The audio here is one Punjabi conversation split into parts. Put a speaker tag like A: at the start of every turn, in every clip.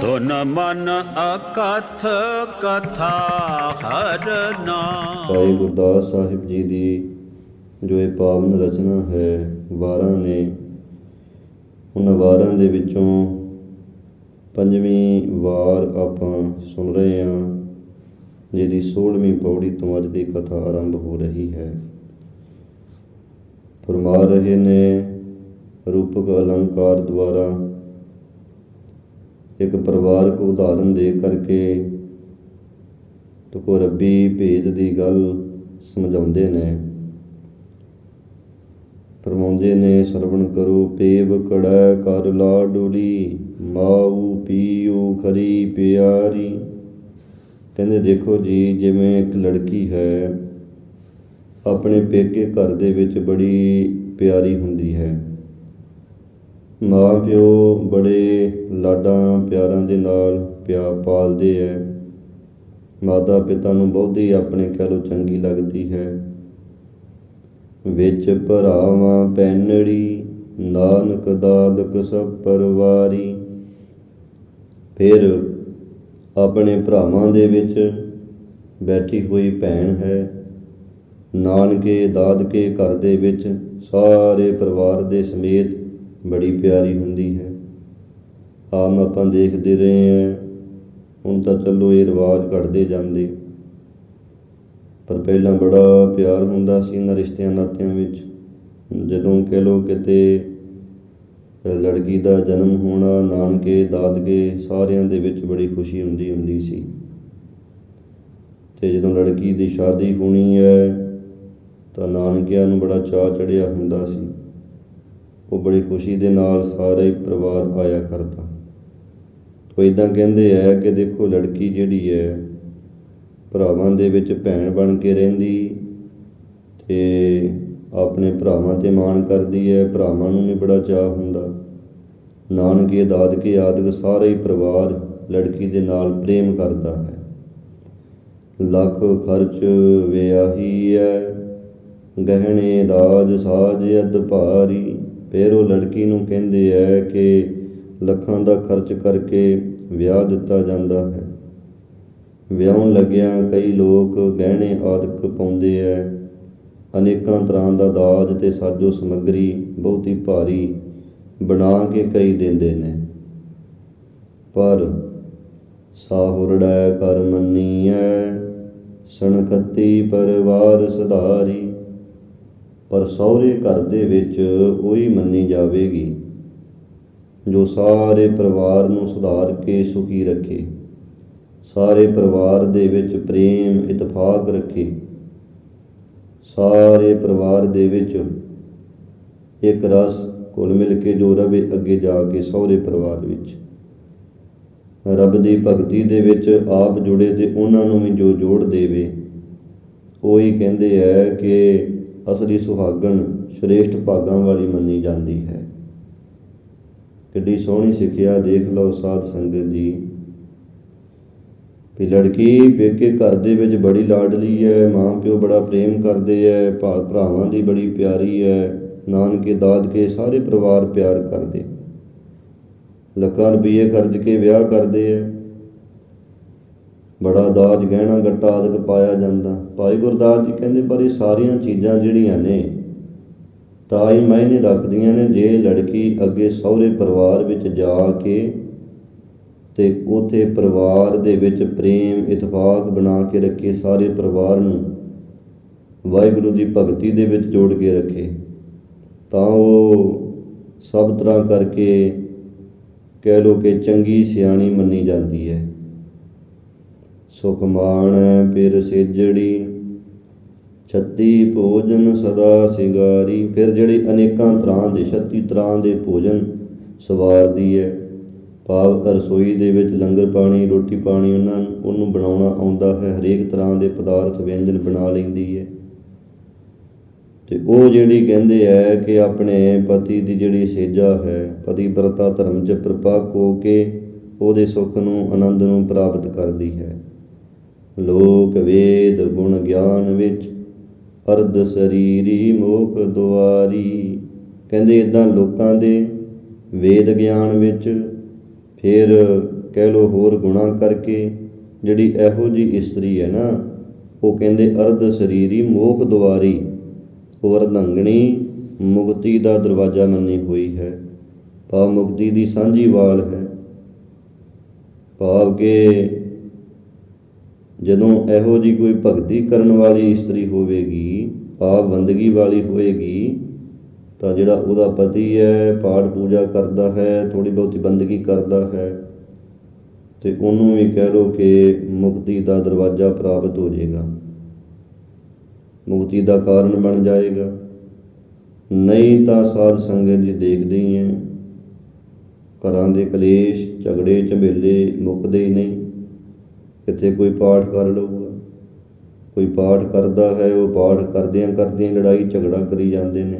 A: ਸੁਨ ਮਨ ਅਕਥ ਕਥਾ ਹਰਨਾ
B: ਭਾਈ ਗੁਰਦਾਸ ਸਾਹਿਬ ਜੀ ਦੀ ਜੋ ਇਹ ਪਾਵਨ ਰਚਨਾ ਹੈ, ਵਾਰਾਂ ਨੇ, ਉਹਨਾਂ ਵਾਰਾਂ ਦੇ ਵਿੱਚੋਂ ਪੰਜਵੀਂ ਵਾਰ ਆਪਾਂ ਸੁਣ ਰਹੇ ਹਾਂ, ਜਿਹਦੀ 16ਵੀਂ ਪੌੜੀ ਤੋਂ ਅੱਜ ਦੀ ਕਥਾ ਆਰੰਭ ਹੋ ਰਹੀ ਹੈ। ਫਰਮਾ ਰਹੇ ਨੇ ਰੂਪਕ ਅਲੰਕਾਰ ਦੁਆਰਾ ਇੱਕ ਪਰਿਵਾਰਕ ਉਦਾਹਰਨ ਦੇ ਕਰਕੇ ਤੋ ਰੱਬੀ ਭੇਦ ਦੀ ਗੱਲ ਸਮਝਾਉਂਦੇ ਨੇ। ਫਰਮਾਉਂਦੇ ਨੇ, ਸਰਵਣ ਕਰੋ, ਪੇਵ ਕੜੈ ਕਰ ਲਾਡੂਲੀ ਮਾਊ ਪੀਊ ਖਰੀ ਪਿਆਰੀ। ਕਹਿੰਦੇ, ਦੇਖੋ ਜੀ, ਜਿਵੇਂ ਇੱਕ ਲੜਕੀ ਹੈ, ਆਪਣੇ ਪੇਕੇ ਘਰ ਦੇ ਵਿੱਚ ਬੜੀ ਪਿਆਰੀ ਹੁੰਦੀ ਹੈ। ਮਾਂ ਪਿਓ ਬੜੇ ਲਾਡਾਂ ਪਿਆਰਾਂ ਦੇ ਨਾਲ ਪਿਆ ਪਾਲਦੇ ਹੈ ਮਾਤਾ ਪਿਤਾ ਨੂੰ ਬਹੁਤੀ ਆਪਣੇ ਕਹਿ ਲੋ ਚੰਗੀ ਲੱਗਦੀ ਹੈ। ਵਿੱਚ ਭਰਾਵਾਂ ਪੈਨੜੀ, ਨਾਨਕ ਦਾਦਕ ਸਭ ਪਰਵਾਰੀ। ਫਿਰ ਆਪਣੇ ਭਰਾਵਾਂ ਦੇ ਵਿੱਚ ਬੈਠੀ ਹੋਈ ਭੈਣ ਹੈ। ਨਾਨਕੇ ਦਾਦਕੇ ਘਰ ਦੇ ਵਿੱਚ ਸਾਰੇ ਪਰਿਵਾਰ ਦੇ ਸਮੇਤ ਬੜੀ ਪਿਆਰੀ ਹੁੰਦੀ ਹੈ। ਆਮ ਆਪਾਂ ਦੇਖਦੇ ਰਹੇ ਹਾਂ, ਹੁਣ ਤਾਂ ਚਲੋ ਇਹ ਰਿਵਾਜ ਘਟਦੇ ਜਾਂਦੇ। ਪਰ ਪਹਿਲਾਂ ਬੜਾ ਪਿਆਰ ਹੁੰਦਾ ਸੀ ਇਹਨਾਂ ਰਿਸ਼ਤਿਆਂ ਨਾਤਿਆਂ ਵਿੱਚ। ਜਦੋਂ ਕਹਿ ਲੋ ਕਿਤੇ ਲੜਕੀ ਦਾ ਜਨਮ ਹੋਣਾ, ਨਾਨਕੇ, ਦਾਦਕੇ ਸਾਰਿਆਂ ਦੇ ਵਿੱਚ ਬੜੀ ਖੁਸ਼ੀ ਹੁੰਦੀ ਹੁੰਦੀ ਸੀ। ਤੇ ਜਦੋਂ ਲੜਕੀ ਦੀ ਸ਼ਾਦੀ ਹੋਣੀ ਹੈ, ਤਾਂ ਨਾਨਕਿਆਂ ਨੂੰ ਬੜਾ ਚਾਅ ਚੜਿਆ ਹੁੰਦਾ ਸੀ। ਉਹ ਬੜੀ ਖੁਸ਼ੀ ਦੇ ਨਾਲ ਸਾਰਾ ਹੀ ਪਰਿਵਾਰ ਆਇਆ ਕਰਦਾ। ਤੋ ਇਦਾਂ ਕਹਿੰਦੇ ਆ ਕਿ ਦੇਖੋ ਲੜਕੀ ਜਿਹੜੀ ਹੈ, ਭਰਾਵਾਂ ਦੇ ਵਿੱਚ ਭੈਣ ਬਣ ਕੇ ਰਹਿੰਦੀ ਤੇ ਆਪਣੇ ਭਰਾਵਾਂ ਤੇ ਮਾਣ ਕਰਦੀ ਹੈ, ਭਰਾਵਾਂ ਨੂੰ ਵੀ ਬੜਾ ਚਾਅ ਹੁੰਦਾ। ਨਾਨਕੇ ਦਾਦਕੇ ਆਦਿਕ ਸਾਰੇ ਹੀ ਪਰਿਵਾਰ ਲੜਕੀ ਦੇ ਨਾਲ ਪ੍ਰੇਮ ਕਰਦਾ ਹੈ। ਲੱਖ ਖਰਚ ਵਿਆਹੀ ਹੈ, ਗਹਿਣੇ ਦਾਜ ਸਾਜ ਅਦ ਭਾਰੀ ਫਿਰ ਉਹ ਲੜਕੀ ਨੂੰ ਕਹਿੰਦੇ ਹੈ ਕਿ ਲੱਖਾਂ ਦਾ ਖਰਚ ਕਰਕੇ ਵਿਆਹ ਦਿੱਤਾ ਜਾਂਦਾ ਹੈ। ਵਿਆਹੁਣ ਲੱਗਿਆਂ ਕਈ ਲੋਕ ਗਹਿਣੇ ਆਦਿਕ ਪਾਉਂਦੇ ਐ। ਅਨੇਕਾਂ ਤਰ੍ਹਾਂ ਦਾ ਦਾਜ ਤੇ ਸਾਜੋ ਸਮੱਗਰੀ ਬਹੁਤੀ ਭਾਰੀ ਬਣਾ ਕੇ ਕਈ ਦਿੰਦੇ ਨੇ। ਪਰ ਸਾਹੁਰੜੈ ਕਰ ਮੰਨੀਐ, ਸਣਖਤੀ ਪਰਿਵਾਰ ਸੁਧਾਰੀ। ਪਰ ਸਹੁਰੇ ਘਰ ਦੇ ਵਿੱਚ ਉਹੀ ਮੰਨੀ ਜਾਵੇਗੀ, ਜੋ ਸਾਰੇ ਪਰਿਵਾਰ ਨੂੰ ਸੁਧਾਰ ਕੇ ਸੁਖੀ ਰੱਖੇ, ਸਾਰੇ ਪਰਿਵਾਰ ਦੇ ਵਿੱਚ ਪ੍ਰੇਮ, ਇਤਫਾਕ ਰੱਖੇ। ਸਾਰੇ ਪਰਿਵਾਰ ਦੇ ਵਿੱਚ ਇੱਕ ਰਸ ਕੁਲ ਮਿਲ ਕੇ ਜੋ ਰਵੇ ਅੱਗੇ ਜਾ ਕੇ ਸਹੁਰੇ ਪਰਿਵਾਰ ਵਿੱਚ। ਰੱਬ ਦੀ ਭਗਤੀ ਦੇ ਵਿੱਚ ਆਪ ਜੁੜੇ ਤੇ ਉਹਨਾਂ ਨੂੰ ਵੀ ਜੋ ਜੋੜ ਦੇਵੇ, ਉਹੀ ਕਹਿੰਦੇ ਹੈ ਕਿ ਅਸਲੀ ਸੁਹਾਗਣ ਸ਼੍ਰੇਸ਼ਟ ਭਾਗਾਂ ਵਾਲੀ ਮੰਨੀ ਜਾਂਦੀ ਹੈ। ਕਿੱਡੀ ਸੋਹਣੀ ਸਿੱਖਿਆ ਦੇਖ ਲਓ ਸਾਧ ਸੰਗਤ ਜੀ। ਵੀ ਲੜਕੀ ਪੇਕੇ ਘਰ ਦੇ ਵਿੱਚ ਬੜੀ ਲਾਡਲੀ ਹੈ, ਮਾਂ ਪਿਓ ਬੜਾ ਪ੍ਰੇਮ ਕਰਦੇ ਹੈ, ਭਾ, ਭਰਾਵਾਂ ਦੀ ਬੜੀ ਪਿਆਰੀ ਹੈ, ਨਾਨਕੇ, ਦਾਦਕੇ ਸਾਰੇ ਪਰਿਵਾਰ ਪਿਆਰ ਕਰਦੇ। ਲੱਖਾਂ ਰੁਪਏ ਖਰਚ ਕੇ ਵਿਆਹ ਕਰਦੇ ਹੈ। ਬੜਾ ਦਾਜ ਗਹਿਣਾ ਗੱਟਾ ਆਦਿਕ ਪਾਇਆ ਜਾਂਦਾ। ਭਾਈ ਗੁਰਦਾਸ ਜੀ ਕਹਿੰਦੇ, ਪਰ ਇਹ ਸਾਰੀਆਂ ਚੀਜ਼ਾਂ ਜਿਹੜੀਆਂ ਨੇ, ਤਾਂ ਹੀ ਮਾਇਨੇ ਰੱਖਦੀਆਂ ਨੇ, ਜੇ ਲੜਕੀ ਅੱਗੇ ਸਹੁਰੇ ਪਰਿਵਾਰ ਵਿੱਚ ਜਾ ਕੇ ਤੇ ਉਥੇ ਪਰਿਵਾਰ ਦੇ ਵਿੱਚ ਪ੍ਰੇਮ, ਇਤਫਾਕ ਬਣਾ ਕੇ ਰੱਖੇ, ਸਾਰੇ ਪਰਿਵਾਰ ਨੂੰ ਵਾਹਿਗੁਰੂ ਦੀ ਭਗਤੀ ਦੇ ਵਿੱਚ ਜੋੜ ਕੇ ਰੱਖੇ, ਤਾਂ ਉਹ ਸਭ ਤਰ੍ਹਾਂ ਕਰਕੇ ਕਹਿ ਲੋ ਕਿ ਚੰਗੀ ਸਿਆਣੀ ਮੰਨੀ ਜਾਂਦੀ ਹੈ। ਸੁਖ ਮਾਣ ਫਿਰ ਸੇਜੜੀ, ਛੱਤੀ ਭੋਜਨ ਸਦਾ ਸਿੰਗਾਰੀ, ਫਿਰ ਜਿਹੜੀ ਅਨੇਕਾਂ ਤਰ੍ਹਾਂ ਦੇ 36 ਤਰ੍ਹਾਂ ਦੇ ਭੋਜਨ ਸਵਾਰਦੀ ਹੈ ਭਾਵ ਰਸੋਈ ਦੇ ਵਿੱਚ ਲੰਗਰ ਪਾਣੀ, ਰੋਟੀ ਪਾਣੀ, ਉਹਨਾਂ ਨੂੰ, ਉਹਨੂੰ ਬਣਾਉਣਾ ਆਉਂਦਾ ਹੈ, ਹਰੇਕ ਤਰ੍ਹਾਂ ਦੇ ਪਦਾਰਥ ਵਿਅੰਜਨ ਬਣਾ ਲੈਂਦੀ ਹੈ ਤੇ ਉਹ ਜਿਹੜੀ ਕਹਿੰਦੇ ਹੈ ਕਿ ਆਪਣੇ ਪਤੀ ਦੀ ਜਿਹੜੀ ਸੇਜਾ ਹੈ, ਪਤੀ ਵਰਤਾ ਧਰਮ ਚ ਪ੍ਰਪੱਕ ਹੋ ਕੇ ਉਹਦੇ ਸੁੱਖ ਨੂੰ, ਆਨੰਦ ਨੂੰ ਪ੍ਰਾਪਤ ਕਰਦੀ ਹੈ। ਲੋਕ ਵੇਦ ਗੁਣ ਗਿਆਨ ਵਿੱਚ, ਅਰਧ ਸਰੀਰੀ ਮੋਖ ਦੁਆਰੀ। ਕਹਿੰਦੇ ਇਦਾਂ ਲੋਕਾਂ ਦੇ ਵੇਦ ਗਿਆਨ ਵਿੱਚ, ਫਿਰ ਕਹਿ ਲੋ ਹੋਰ ਗੁਣਾ ਕਰਕੇ ਜਿਹੜੀ ਇਹੋ ਜੀ ਇਸਤਰੀ ਹੈ ਨਾ, ਉਹ ਕਹਿੰਦੇ ਅਰਧ ਸਰੀਰੀ ਮੋਖ ਦੁਆਰੀ। ਉਹ ਅਰਧੰਗਣੀ ਮੁਕਤੀ ਦਾ ਦਰਵਾਜ਼ਾ ਮੰਨੀ ਹੋਈ ਹੈ। ਭਾਵ ਮੁਕਤੀ ਦੀ ਸਾਂਝੀ ਵਾਲ ਹੈ। ਭਾਵ ਕਿ ਜਦੋਂ ਇਹੋ ਜੀ ਕੋਈ ਭਗਤੀ ਕਰਨ ਵਾਲੀ ਇਸਤਰੀ ਹੋਵੇਗੀ ਭਾਵ ਬੰਦਗੀ ਵਾਲੀ ਹੋਏਗੀ, ਤਾਂ ਜਿਹੜਾ ਉਹਦਾ ਪਤੀ ਹੈ, ਪਾਠ ਪੂਜਾ ਕਰਦਾ ਹੈ ਥੋੜੀ ਬਹੁਤੀ ਬੰਦਗੀ ਕਰਦਾ ਹੈ, ਤੇ ਉਹਨੂੰ ਵੀ ਕਹਿ ਲੋ ਕਿ ਮੁਕਤੀ ਦਾ ਦਰਵਾਜ਼ਾ ਪ੍ਰਾਪਤ ਹੋ ਜਾਏਗਾ। ਮੁਕਤੀ ਦਾ ਕਾਰਨ ਬਣ ਜਾਏਗਾ। ਨਹੀਂ ਤਾਂ ਸਾਧ ਸੰਗਤ ਜੀ ਦੇਖਦੇ ਹੀ ਹੈ, ਘਰਾਂ ਦੇ ਕਲੇਸ਼, ਝਗੜੇ, ਝਮੇਲੇ ਮੁੱਕਦੇ ਹੀ ਨਹੀਂ। ਕਿਤੇ ਕੋਈ ਪਾਠ ਕਰ ਲਊਗਾ। ਕੋਈ ਪਾਠ ਕਰਦਾ ਹੈ, ਉਹ ਪਾਠ ਕਰਦਿਆਂ ਕਰਦਿਆਂ ਲੜਾਈ ਝਗੜਾ ਕਰੀ ਜਾਂਦੇ ਨੇ।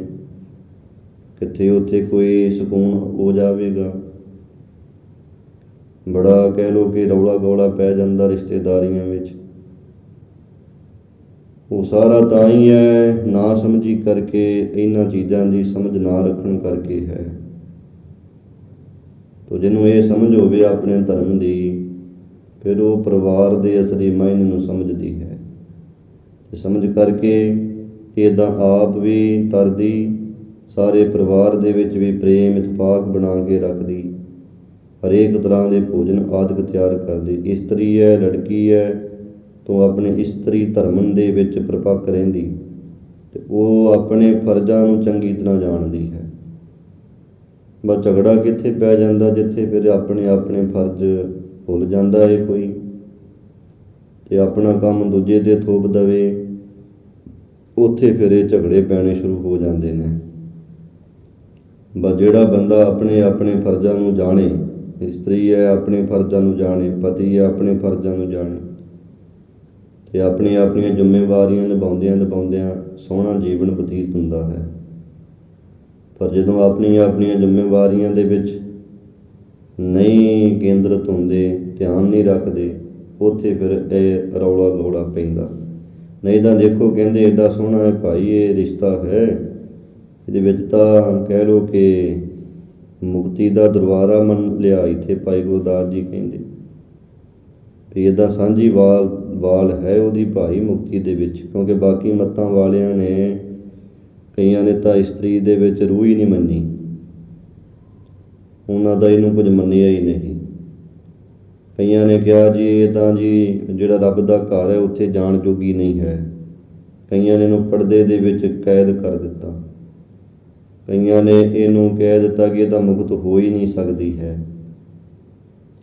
B: ਕਿਤੇ ਉੱਥੇ ਕੋਈ ਸਕੂਨ ਹੋ ਜਾਵੇਗਾ। ਬੜਾ ਕਹਿ ਲੋ ਕਿ ਰੌਲਾ ਗੌਲਾ ਪੈ ਜਾਂਦਾ ਰਿਸ਼ਤੇਦਾਰੀਆਂ ਵਿੱਚ। ਉਹ ਸਾਰਾ ਤਾਂ ਹੀ ਹੈ, ਨਾ ਸਮਝੀ ਕਰਕੇ, ਇਹਨਾਂ ਚੀਜ਼ਾਂ ਦੀ ਸਮਝ ਨਾ ਰੱਖਣ ਕਰਕੇ ਹੈ। ਤੋ ਜਿਹਨੂੰ ਇਹ ਸਮਝ ਹੋਵੇ ਆਪਣੇ ਧਰਮ ਦੀ ਫਿਰ ਉਹ ਪਰਿਵਾਰ ਦੇ ਅਸਲੀ ਮਾਇਨੇ ਨੂੰ ਸਮਝਦੀ ਹੈ। ਤੇ ਸਮਝ ਕਰਕੇ ਇਹਦਾ ਆਪ ਵੀ ਤਰਦੀ, ਸਾਰੇ ਪਰਿਵਾਰ ਦੇ ਵਿੱਚ ਵੀ ਪ੍ਰੇਮ ਇਤਫਾਕ ਬਣਾ ਕੇ ਰੱਖਦੀ, ਹਰੇਕ ਤਰ੍ਹਾਂ ਦੇ ਭੋਜਨ ਆਦਿਕ ਤਿਆਰ ਕਰਦੀ। ਇਸਤਰੀ ਹੈ, ਲੜਕੀ ਹੈ, ਤੋਂ ਆਪਣੇ ਇਸਤਰੀ ਧਰਮ ਦੇ ਵਿੱਚ ਪ੍ਰਪੱਕ ਰਹਿੰਦੀ ਤੇ ਉਹ ਆਪਣੇ ਫਰਜ਼ਾਂ ਨੂੰ ਚੰਗੀ ਤਰ੍ਹਾਂ ਜਾਣਦੀ ਹੈ। ਬਸ ਝਗੜਾ ਕਿੱਥੇ ਪੈ ਜਾਂਦਾ ਜਿੱਥੇ ਫਿਰ ਆਪਣੇ ਆਪਣੇ ਫਰਜ਼ ਭੁੱਲ ਜਾਂਦਾ ਹੈ ਕੋਈ ਤੇ ਆਪਣਾ ਕੰਮ ਦੂਜੇ ਤੇ ਥੋਪ ਦਵੇ, ਉੱਥੇ ਫਿਰ ਇਹ ਝਗੜੇ ਪੈਣੇ ਸ਼ੁਰੂ ਹੋ ਜਾਂਦੇ ਨੇ। ਬਸ ਜਿਹੜਾ ਬੰਦਾ ਆਪਣੇ ਆਪਣੇ ਫਰਜ਼ਾਂ ਨੂੰ ਜਾਣੇ, ਇਸਤਰੀ ਹੈ ਆਪਣੇ ਫਰਜ਼ਾਂ ਨੂੰ ਜਾਣੇ, ਪਤੀ ਹੈ ਆਪਣੇ ਫਰਜ਼ਾਂ ਨੂੰ ਜਾਣੇ, ਤੇ ਆਪਣੀ ਆਪਣੀਆਂ ਜ਼ਿੰਮੇਵਾਰੀਆਂ ਨਿਭਾਉਂਦਿਆਂ ਨਿਭਾਉਂਦਿਆਂ ਸੋਹਣਾ ਜੀਵਨ ਬਤੀਤ ਹੁੰਦਾ ਹੈ। ਪਰ ਜਦੋਂ ਆਪਣੀਆਂ ਆਪਣੀਆਂ ਜ਼ਿੰਮੇਵਾਰੀਆਂ ਦੇ ਵਿੱਚ ਨਹੀਂ ਕੇਂਦਰਿਤ ਹੁੰਦੇ ਧਿਆਨ ਨਹੀਂ ਰੱਖਦੇ, ਉੱਥੇ ਫਿਰ ਇਹ ਰੌਲਾ ਗੌਲਾ ਪੈਂਦਾ। ਨਹੀਂ ਤਾਂ ਦੇਖੋ ਕਹਿੰਦੇ ਐਡਾ ਸੋਹਣਾ ਹੈ ਭਾਈ, ਇਹ ਰਿਸ਼ਤਾ ਹੈ। ਇਹਦੇ ਵਿੱਚ ਤਾਂ ਕਹਿ ਲੋ ਕਿ ਮੁਕਤੀ ਦਾ ਦਰਵਾਜ਼ਾ ਮੰਨ ਲਿਆ ਇੱਥੇ ਭਾਈ ਗੁਰਦਾਸ ਜੀ ਕਹਿੰਦੇ। ਵੀ ਇਹਦਾ ਸਾਂਝੀ ਵਾਲ ਵਾਲ ਹੈ ਉਹਦੀ ਭਾਈ ਮੁਕਤੀ ਦੇ ਵਿੱਚ, ਕਿਉਂਕਿ ਬਾਕੀ ਮੱਤਾਂ ਵਾਲਿਆਂ ਨੇ, ਕਈਆਂ ਨੇ ਤਾਂ ਇਸਤਰੀ ਦੇ ਵਿੱਚ ਰੂਹ ਹੀ ਨਹੀਂ ਮੰਨੀ। ਉਹਨਾਂ ਦਾ ਇਹਨੂੰ ਕੁਝ ਮੰਨਿਆ ਹੀ ਨਹੀਂ। ਕਈਆਂ ਨੇ ਕਿਹਾ ਜੀ, ਇਹ ਤਾਂ ਜੀ ਜਿਹੜਾ ਰੱਬ ਦਾ ਘਰ ਹੈ, ਉੱਥੇ ਜਾਣ ਜੋਗੀ ਨਹੀਂ ਹੈ। ਕਈਆਂ ਨੇ ਇਹਨੂੰ ਪਰਦੇ ਦੇ ਵਿੱਚ ਕੈਦ ਕਰ ਦਿੱਤਾ। ਕਈਆਂ ਨੇ ਇਹਨੂੰ ਕਹਿ ਦਿੱਤਾ ਕਿ ਇਹ ਤਾਂ ਮੁਕਤ ਹੋ ਹੀ ਨਹੀਂ ਸਕਦੀ ਹੈ।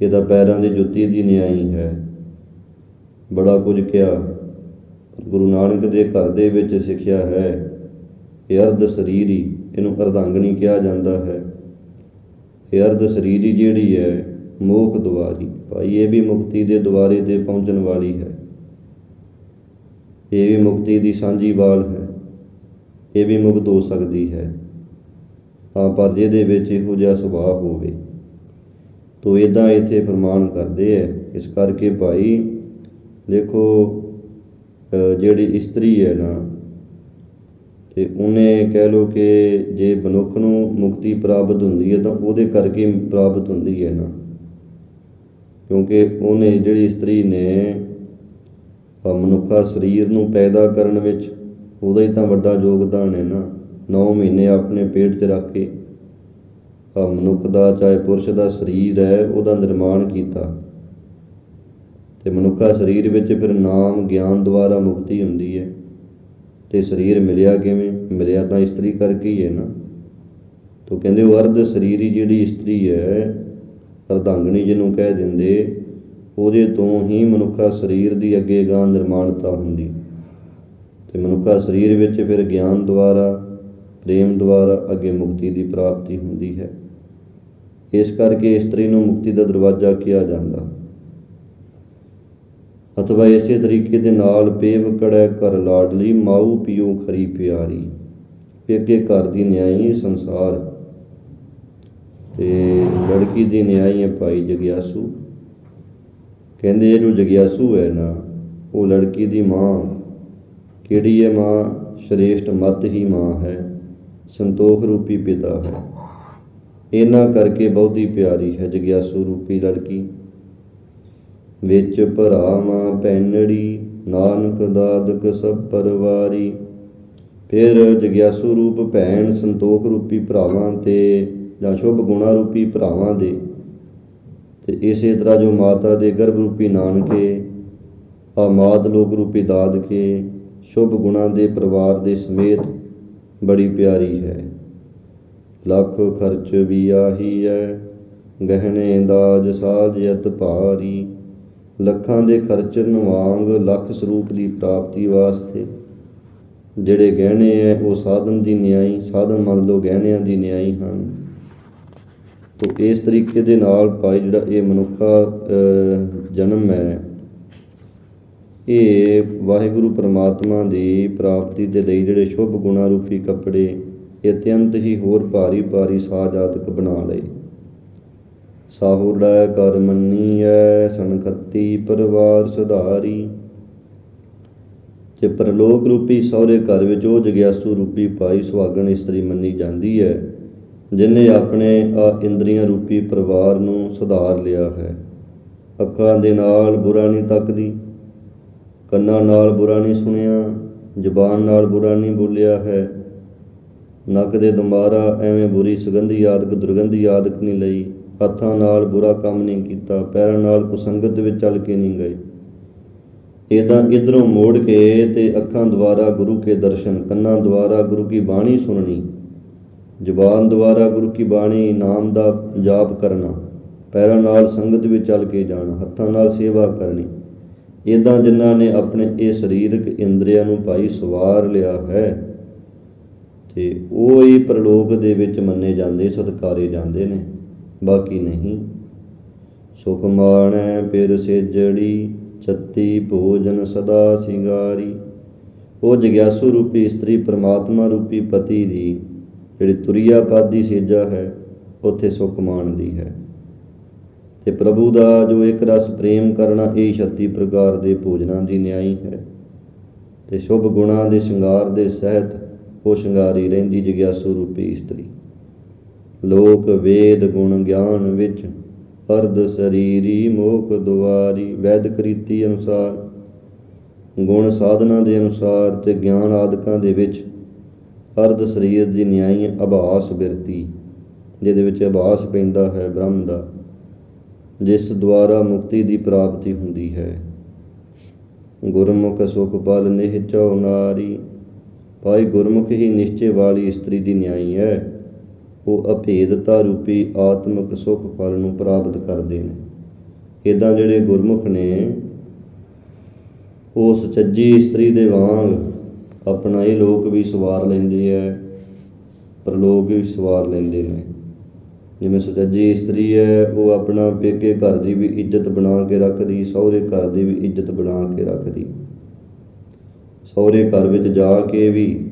B: ਇਹ ਤਾਂ ਪੈਰਾਂ ਦੀ ਜੁੱਤੀ ਦੀ ਨਿਆਈ ਹੈ। ਬੜਾ ਕੁਝ ਕਿਹਾ। ਗੁਰੂ ਨਾਨਕ ਦੇ ਘਰ ਦੇ ਵਿੱਚ ਸਿੱਖਿਆ ਹੈ। ਇਹ ਅਰਧ ਸਰੀਰੀ ਇਹਨੂੰ ਅਰਧਾਂਗਣੀ ਕਿਹਾ ਜਾਂਦਾ ਹੈ। ਇਹ ਅਰਧ ਸਰੀਰੀ ਜਿਹੜੀ ਹੈ, ਮੋਖ ਦੁਆਰੀ। ਭਾਈ, ਇਹ ਵੀ ਮੁਕਤੀ ਦੇ ਦੁਆਰੇ ਤੇ ਪਹੁੰਚਣ ਵਾਲੀ ਹੈ। ਇਹ ਵੀ ਮੁਕਤੀ ਦੀ ਸਾਂਝੀ ਬਾਲ ਹੈ। ਇਹ ਵੀ ਮੁਕਤ ਹੋ ਸਕਦੀ ਹੈ। ਹਾਂ, ਪਰ ਜਿਹਦੇ ਵਿੱਚ ਇਹੋ ਜਿਹਾ ਸੁਭਾਅ ਹੋਵੇ। ਤੋ ਇਦਾਂ ਇੱਥੇ ਫਰਮਾਨ ਕਰਦੇ ਐ ਇਸ ਕਰਕੇ ਭਾਈ, ਦੇਖੋ ਜਿਹੜੀ ਇਸਤਰੀ ਹੈ ਨਾ ਅਤੇ ਉਹਨੇ ਕਹਿ ਲੋ ਕਿ ਜੇ ਮਨੁੱਖ ਨੂੰ ਮੁਕਤੀ ਪ੍ਰਾਪਤ ਹੁੰਦੀ ਹੈ ਤਾਂ ਉਹਦੇ ਕਰਕੇ ਪ੍ਰਾਪਤ ਹੁੰਦੀ ਹੈ ਨਾ। ਕਿਉਂਕਿ ਉਹਨੇ ਜਿਹੜੀ ਇਸਤਰੀ ਨੇ ਅ, ਮਨੁੱਖਾ ਸਰੀਰ ਨੂੰ ਪੈਦਾ ਕਰਨ ਵਿੱਚ ਉਹਦਾ ਹੀ ਤਾਂ ਵੱਡਾ ਯੋਗਦਾਨ ਹੈ ਨਾ। 9 ਮਹੀਨੇ ਆਪਣੇ ਪੇਟ 'ਚ ਰੱਖ ਕੇ ਆ ਮਨੁੱਖ ਦਾ ਚਾਹੇ ਪੁਰਸ਼ ਦਾ ਸਰੀਰ ਹੈ ਉਹਦਾ ਨਿਰਮਾਣ ਕੀਤਾ। ਤੇ ਮਨੁੱਖਾ ਸਰੀਰ ਵਿੱਚ ਫਿਰ ਨਾਮ ਗਿਆਨ ਦੁਆਰਾ ਮੁਕਤੀ ਹੁੰਦੀ ਹੈ। ਤੇ ਸਰੀਰ ਮਿਲਿਆ ਕਿਵੇਂ? ਮਿਲਿਆ ਤਾਂ ਇਸਤਰੀ ਕਰਕੇ ਹੀ ਹੈ ਨਾ। ਤੋ ਕਹਿੰਦੇ ਉਹ ਅਰਧ ਸਰੀਰੀ ਜਿਹੜੀ ਇਸਤਰੀ ਹੈ ਅਰਧਾਂਗਣੀ ਜਿਹਨੂੰ ਕਹਿ ਦਿੰਦੇ, ਉਹਦੇ ਤੋਂ ਹੀ ਮਨੁੱਖਾ ਸਰੀਰ ਦੀ ਅੱਗੇ ਗਾਂ ਨਿਰਮਾਣਤਾ ਹੁੰਦੀ। ਤੇ ਮਨੁੱਖਾ ਸਰੀਰ ਵਿੱਚ ਫਿਰ ਗਿਆਨ ਦੁਆਰਾ, ਪ੍ਰੇਮ ਦੁਆਰਾ ਅੱਗੇ ਮੁਕਤੀ ਦੀ ਪ੍ਰਾਪਤੀ ਹੁੰਦੀ ਹੈ। ਇਸ ਕਰਕੇ ਇਸਤਰੀ ਨੂੰ ਮੁਕਤੀ ਦਾ ਦਰਵਾਜ਼ਾ ਕਿਹਾ ਜਾਂਦਾ। ਅਥਵਾ ਇਸੇ ਤਰੀਕੇ ਦੇ ਨਾਲ ਪੇਵ ਕੜੈ ਕਰ ਲਾਡਲੀ, ਮਾਊ ਪਿਓ ਖਰੀ ਪਿਆਰੀ। ਵੀ ਅੱਗੇ ਘਰ ਦੀ ਨਿਆਈ ਸੰਸਾਰ। ਤੇ ਲੜਕੀ ਦੀ ਨਿਆਈ ਹੈ ਭਾਈ ਜਗਿਆਸੂ। ਕਹਿੰਦੇ ਇਹ ਜੋ ਜਗਿਆਸੂ ਹੈ ਨਾ, ਉਹ ਲੜਕੀ ਦੀ ਮਾਂ। ਕਿਹੜੀ ਹੈ ਮਾਂ? ਸ਼੍ਰੇਸ਼ਟ ਮਤ ਹੀ ਮਾਂ ਹੈ, ਸੰਤੋਖ ਰੂਪੀ ਪਿਤਾ ਹੈ। ਇਹਨਾਂ ਕਰਕੇ ਬਹੁਤੀ ਪਿਆਰੀ ਹੈ ਜਗਿਆਸੂ ਰੂਪੀ ਲੜਕੀ। ਵਿੱਚ ਭਰਾਵਾਂ ਪੈਨੜੀ, ਨਾਨਕ ਦਾਦਕ ਸਭ ਪਰਵਾਰੀ। ਫਿਰ ਜਗਿਆਸੂ ਰੂਪ ਭੈਣ ਸੰਤੋਖ ਰੂਪੀ ਭਰਾਵਾਂ ਤੇ ਜਾਂ ਸ਼ੁਭ ਗੁਣਾ ਰੂਪੀ ਭਰਾਵਾਂ ਦੇ। ਤੇ ਇਸੇ ਤਰ੍ਹਾਂ ਜੋ ਮਾਤਾ ਦੇ ਗਰਭ ਰੂਪੀ ਨਾਨਕੇ ਆਮਾਦ ਲੋਕ ਰੂਪੀ ਦਾਦਕੇ, ਸ਼ੁਭ ਗੁਣਾ ਦੇ ਪਰਿਵਾਰ ਦੇ ਸਮੇਤ ਬੜੀ ਪਿਆਰੀ ਹੈ। ਲੱਖ ਖਰਚ ਵੀ ਆਹੀ ਹੈ, ਗਹਿਣੇ ਦਾਜ ਸਾਜ ਯਤ ਭਾਰੀ। ਲੱਖਾਂ ਦੇ ਖਰਚਨ ਵਾਂਗ ਲੱਖ ਸਰੂਪ ਦੀ ਪ੍ਰਾਪਤੀ ਵਾਸਤੇ। ਜਿਹੜੇ ਗਹਿਣੇ ਹੈ ਉਹ ਸਾਧਨ ਦੀ ਨਿਆਈ ਸਾਧਨ ਮੰਨ ਲਓ ਗਹਿਣਿਆਂ ਦੀ ਨਿਆਈ ਹਨ। ਤੋ ਇਸ ਤਰੀਕੇ ਦੇ ਨਾਲ ਭਾਈ ਜਿਹੜਾ ਇਹ ਮਨੁੱਖਾ ਅਹ, ਜਨਮ ਹੈ ਇਹ ਵਾਹਿਗੁਰੂ ਪ੍ਰਮਾਤਮਾ ਦੀ ਪ੍ਰਾਪਤੀ ਦੇ ਲਈ ਜਿਹੜੇ ਸ਼ੁਭ ਗੁਣਾ ਰੂਪੀ ਕੱਪੜੇ ਇਹ ਅਤਿਅੰਤ ਹੀ ਹੋਰ ਭਾਰੀ ਭਾਰੀ ਸਾਜ ਆਦਿਕ ਬਣਾ ਲਏ। ਸਾਹੁੜਾ ਕਰ ਮੰਨੀਐ ਸੰਖਤੀ ਪਰਿਵਾਰ ਸੁਧਾਰੀ। ਤੇ ਪਰਲੋਕ ਰੂਪੀ ਸਹੁਰੇ ਘਰ ਵਿੱਚ ਉਹ ਜਗਿਆਸੂ ਰੂਪੀ ਪਾਈ ਸੁਹਾਗਣ ਇਸਤਰੀ ਮੰਨੀ ਜਾਂਦੀ ਹੈ, ਜਿਨੇ ਆਪਣੇ ਆ ਇੰਦਰੀਆਂ ਰੂਪੀ ਪਰਿਵਾਰ ਨੂੰ ਸੁਧਾਰ ਲਿਆ ਹੈ। ਅੱਖਾਂ ਦੇ ਨਾਲ ਬੁਰਾ ਨਹੀਂ ਤੱਕਦੀ ਕੰਨਾਂ ਨਾਲ ਬੁਰਾ ਨਹੀਂ ਸੁਣਿਆ, ਜ਼ੁਬਾਨ ਨਾਲ ਬੁਰਾ ਨਹੀਂ ਬੋਲਿਆ ਹੈ। ਨੱਕ ਦੇ ਦੁਮਾਰਾ ਐਵੇਂ ਬੁਰੀ ਸੁਗੰਧੀ ਆਦਿਕ ਦੁਰਗੰਧੀ ਆਦਿਕ ਨਹੀਂ ਲਈ। ਹੱਥਾਂ ਨਾਲ ਬੁਰਾ ਕੰਮ ਨਹੀਂ ਕੀਤਾ, ਪੈਰਾਂ ਨਾਲ ਕੁਸੰਗਤ ਵਿੱਚ ਚੱਲ ਕੇ ਨਹੀਂ ਗਏ। ਇਦਾਂ ਇਧਰੋਂ ਮੋੜ ਕੇ ਤੇ ਅੱਖਾਂ ਦੁਆਰਾ ਗੁਰੂ ਕੇ ਦਰਸ਼ਨ, ਕੰਨਾਂ ਦੁਆਰਾ ਗੁਰੂ ਕੀ ਬਾਣੀ ਸੁਣਨੀ, ਜ਼ੁਬਾਨ ਦੁਆਰਾ ਗੁਰੂ ਕੀ ਬਾਣੀ, ਨਾਮ ਦਾ ਜਾਪ ਕਰਨਾ, ਪੈਰਾਂ ਨਾਲ ਸੰਗਤ ਵਿੱਚ ਚੱਲ ਕੇ ਜਾਣਾ, ਹੱਥਾਂ ਨਾਲ ਸੇਵਾ ਕਰਨੀ ਇਦਾਂ ਜਿਨ੍ਹਾਂ ਨੇ ਆਪਣੇ ਇਹ ਸਰੀਰਕ ਇੰਦਰੀਆਂ ਨੂੰ ਭਾਈ ਸਵਾਰ ਲਿਆ ਹੈ, ਤੇ ਉਹ ਹੀ ਪ੍ਰਲੋਕ ਦੇ ਵਿੱਚ ਮੰਨੇ ਜਾਂਦੇ, ਸਤਕਾਰੇ ਜਾਂਦੇ ਨੇ। ਬਾਕੀ ਨਹੀਂ। ਸੁਖ ਮਾਣੈ ਫਿਰ ਸੇਜੜੀ, ਛੱਤੀ ਭੋਜਨ ਸਦਾ ਸਿੰਗਾਰੀ। ਉਹ ਜਗਿਆਸੂ ਰੂਪੀ ਇਸਤਰੀ, ਪ੍ਰਮਾਤਮਾ ਰੂਪੀ ਪਤੀ ਦੀ ਜਿਹੜੀ ਤੁਰੀਆ ਪਾਦੀ ਸੇਜਾ ਹੈ, ਉੱਥੇ ਸੁਖ ਮਾਣਦੀ ਹੈ। ਤੇ ਪ੍ਰਭੂ ਦਾ ਜੋ ਇੱਕ ਰਸ ਪ੍ਰੇਮ ਕਰਨਾ, ਇਹ 36 ਪ੍ਰਕਾਰ ਦੇ ਭੋਜਨਾਂ ਦੀ ਨਿਆਈ ਹੈ। ਤੇ ਸ਼ੁਭ ਗੁਣਾਂ ਦੇ ਸ਼ਿੰਗਾਰ ਦੇ ਸਹਿਤ ਉਹ ਸ਼ਿੰਗਾਰੀ ਰਹਿੰਦੀ ਜਗਿਆਸੂ ਰੂਪੀ ਇਸਤਰੀ। ਲੋਕ ਵੇਦ ਗੁਣ ਗਿਆਨ ਵਿੱਚ, ਅਰਧ ਸਰੀਰੀ ਮੋਖ ਦੁਆਰੀ ਵੈਦਿਕ ਰੀਤੀ ਅਨੁਸਾਰ, ਗੁਣ ਸਾਧਨਾ ਦੇ ਅਨੁਸਾਰ ਤੇ ਗਿਆਨ ਆਦਿਕਾਂ ਦੇ ਵਿੱਚ, ਅਰਧ ਸਰੀਰ ਦੀ ਨਿਆਈ ਅਭਾਸ ਬਿਰਤੀ, ਜਿਹਦੇ ਵਿੱਚ ਆਭਾਸ ਪੈਂਦਾ ਹੈ ਬ੍ਰਹਮ ਦਾ, ਜਿਸ ਦੁਆਰਾ ਮੁਕਤੀ ਦੀ ਪ੍ਰਾਪਤੀ ਹੁੰਦੀ ਹੈ। ਗੁਰਮੁਖ ਸੁਖ ਪਲ ਨਾਰੀ, ਭਾਈ ਗੁਰਮੁਖ ਹੀ ਨਿਸ਼ਚੇ ਵਾਲੀ ਇਸਤਰੀ ਦੀ ਨਿਆਈ ਹੈ। ਉਹ ਅਭੇਦਤਾ ਰੂਪੀ ਆਤਮਿਕ ਸੁਖ ਫਲ ਨੂੰ ਪ੍ਰਾਪਤ ਕਰਦੇ ਨੇ। ਇਦਾਂ ਜਿਹੜੇ ਗੁਰਮੁਖ ਨੇ ਉਹ ਸਚੱਜੀ ਇਸਤਰੀ ਦੇ ਵਾਂਗ ਆਪਣਾ ਇਹ ਲੋਕ ਵੀ ਸਵਾਰ ਲੈਂਦੇ ਐ, ਪਰਲੋਕ ਵੀ ਸਵਾਰ ਲੈਂਦੇ ਨੇ। ਜਿਵੇਂ ਸੁਚੱਜੀ ਇਸਤਰੀ ਹੈ ਉਹ ਆਪਣਾ ਪੇਕੇ ਘਰ ਦੀ ਵੀ ਇੱਜ਼ਤ ਬਣਾ ਕੇ ਰੱਖਦੀ, ਸਹੁਰੇ ਘਰ ਦੀ ਵੀ ਇੱਜ਼ਤ ਬਣਾ ਕੇ ਰੱਖਦੀ। ਸਹੁਰੇ ਘਰ ਵਿੱਚ ਜਾ ਕੇ ਵੀ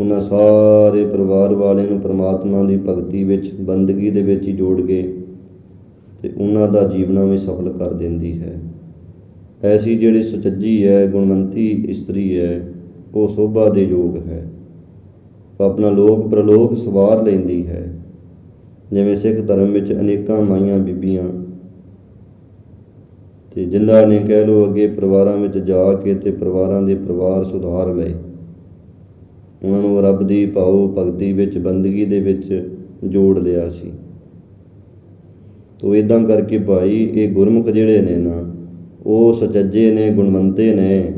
B: ਉਹਨਾਂ ਸਾਰੇ ਪਰਿਵਾਰ ਵਾਲਿਆਂ ਨੂੰ ਪ੍ਰਮਾਤਮਾ ਦੀ ਭਗਤੀ ਵਿੱਚ, ਬੰਦਗੀ ਦੇ ਵਿੱਚ ਹੀ ਜੋੜ ਕੇ ਤੇ ਉਹਨਾਂ ਦਾ ਜੀਵਨਾ ਵੀ ਸਫਲ ਕਰ ਦਿੰਦੀ ਹੈ। ਐਸੀ ਜਿਹੜੀ ਸੁਚੱਜੀ ਹੈ, ਗੁਣਵੰਤੀ ਇਸਤਰੀ ਹੈ, ਉਹ ਸੋਭਾ ਦੇ ਯੋਗ ਹੈ। ਆਪਣਾ ਲੋਕ ਪ੍ਰਲੋਕ ਸਵਾਰ ਲੈਂਦੀ ਹੈ। ਜਿਵੇਂ ਸਿੱਖ ਧਰਮ ਵਿੱਚ ਅਨੇਕਾਂ ਮਾਈਆਂ ਬੀਬੀਆਂ ਤੇ ਜਿਨ੍ਹਾਂ ਨੇ ਕਹਿ ਲੋ ਅੱਗੇ ਪਰਿਵਾਰਾਂ ਵਿੱਚ ਜਾ ਕੇ ਤੇ ਪਰਿਵਾਰਾਂ ਦੇ ਪਰਿਵਾਰ ਸੁਧਾਰ ਲਏ। ਉਹਨਾਂ ਨੂੰ ਰੱਬ ਦੀ ਭਾਉ ਭਗਤੀ ਵਿੱਚ, ਬੰਦਗੀ ਦੇ ਵਿੱਚ ਜੋੜ ਲਿਆ ਸੀ। ਤੋ ਇਦਾਂ ਕਰਕੇ ਭਾਈ, ਇਹ ਗੁਰਮੁਖ ਜਿਹੜੇ ਨੇ ਨਾ, ਉਹ ਸੁਚੱਜੇ ਨੇ, ਗੁਣਵੰਤੇ ਨੇ,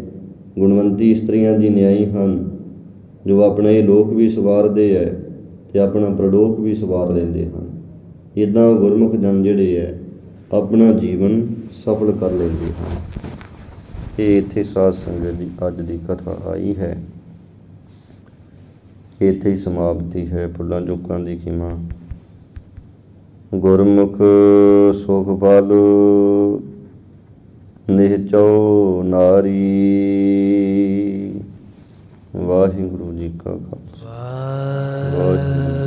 B: ਗੁਣਵੰਤੀ ਇਸਤਰੀਆਂ ਦੀ ਨਿਆਈ ਹਨ, ਜੋ ਆਪਣੇ ਇਹ ਲੋਕ ਵੀ ਸਵਾਰਦੇ ਐ ਤੇ ਆਪਣਾ ਪ੍ਰਲੋਕ ਵੀ ਸਵਾਰ ਲੈਂਦੇ ਹਨ। ਇਦਾਂ ਗੁਰਮੁਖ ਜਨ ਜਿਹੜੇ ਐ, ਆਪਣਾ ਜੀਵਨ ਸਫਲ ਕਰ ਲੈਂਦੇ ਹਨ। ਇਹ ਇੱਥੇ ਸਾਧ ਸੰਗਤ ਦੀ ਅੱਜ ਦੀ ਕਥਾ ਆਈ ਹੈ। ਇੱਥੇ ਹੀ ਸਮਾਪਤੀ ਹੈ ਫੁੱਲਾਂ ਚੁੱਕਾਂ ਦੀ ਖਿਮਾ। ਗੁਰਮੁਖ ਸੁਖਪਾਲ ਬਲ ਨਿਹਚੋ ਨਾਰੀ। ਵਾਹਿਗੁਰੂ ਜੀ ਕਾ ਖਾਲਸਾ। ਵਾਹਿਗੁਰੂ।